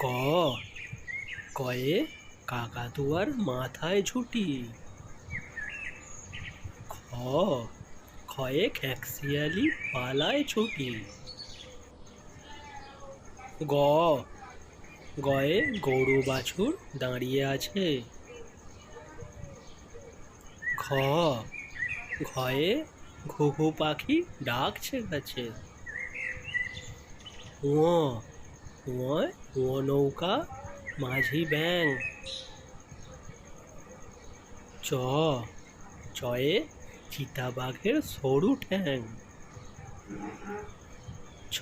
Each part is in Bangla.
ক। কয়ে কাকাতুয়ার মাথায় ঝুটি। খ। খয়ে খ্যাকশিয়ালি পালায় ছুটি। গ। গয়ে গরু বাছুর দাঁড়িয়ে আছে। ঘ। ঘয়ে ঘুঘু পাখি ডাকছে গাছে। ও ওয় ও নৌকা, মাঝি ব্যাং। চ, চয়ে চিতাবাঘের সরু ঠ্যাং। ছ,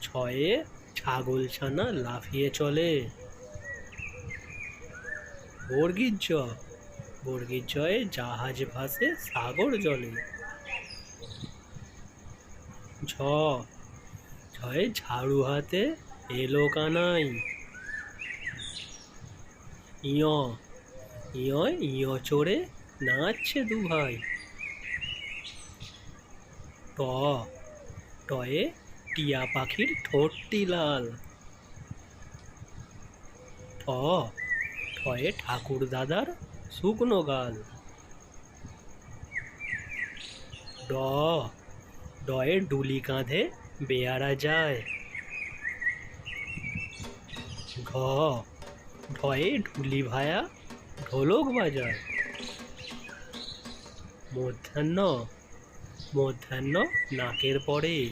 ছয়ে ছাগলছানা লাফিয়ে চলে। বর্গীর জ বর্গীর জয়ে জাহাজ ভাসে সাগর জলে। ঝ ঝয়ে ঝাড়ু হাতে এলো কানাই। ইয় ইয় ইয় চড়ে নাচছে দু ভাই। ট, টয়ে টিয়া পাখির ঠোঁটটি লাল। ঠ, ঠয়ে ঠাকুর দাদার শুকনো গাল। ড, ডয়ে ডুলি কাঁধে বেয়ারা যায়। ঘ ঢয়ে ঢুলি ভায়া ঢোলক বাজায়। মধ্যাহ্ন মধ্যাহ্ন নাকের পরে।